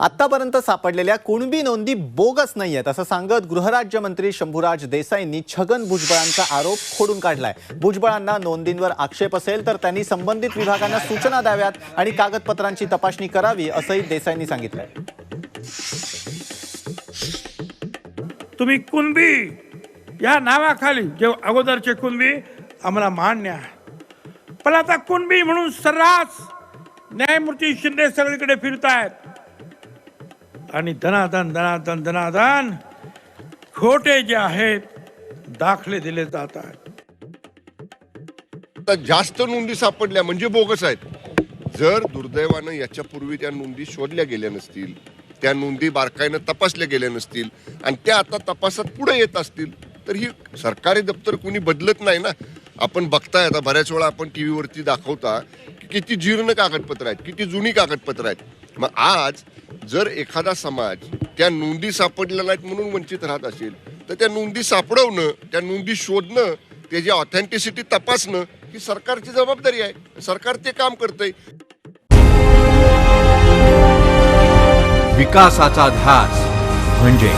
आत्तापर्यंत सापडलेल्या कुणबी नोंदी बोगस नाही आहेत असं सांगत गृहराज्यमंत्री शंभूराज देसाईंनी छगन भुजबळांचा आरोप खोडून काढलाय. भुजबळांना नोंदींवर आक्षेप असेल तर त्यांनी संबंधित विभागांना सूचना द्याव्यात आणि कागदपत्रांची तपासणी करावी असंही देसाईंनी सांगितलंय. तुम्ही कुणबी या नावाखाली जे अगोदरचे कुणबी आम्हाला मान्य आहे. पण आता कुणबी म्हणून सर्रास न्यायमूर्ती शिंदे सगळीकडे फिरतायत. आणि धनाधन धनाधन धनाधन खोटे जे आहेत दाखले दिले जात आहेत. आता जास्त नोंदी सापडल्या म्हणजे बोगस आहेत. जर दुर्दैवानं याच्यापूर्वी त्या नोंदी शोधल्या गेल्या नसतील त्या नोंदी बारकाईनं तपासल्या गेल्या नसतील आणि त्या आता तपासात पुढे येत असतील तर ही सरकारी दप्तर कुणी बदलत नाही ना. आपण बघताय आता बऱ्याच वेळा आपण टी व्हीवरती दाखवता की किती जीर्ण कागदपत्र आहेत किती जुनी कागदपत्र आहेत. मग आज जर एखादा समाज त्या नोंदी सापडल्या नाहीत म्हणून वंचित राहत असेल तर त्या नोंदी सापडवणं त्या नोंदी शोधणं त्याची ऑथेंटिसिटी तपासणं ही सरकारची जबाबदारी आहे. सरकार ते काम करतंय. विकासाचा ध्यास म्हणजे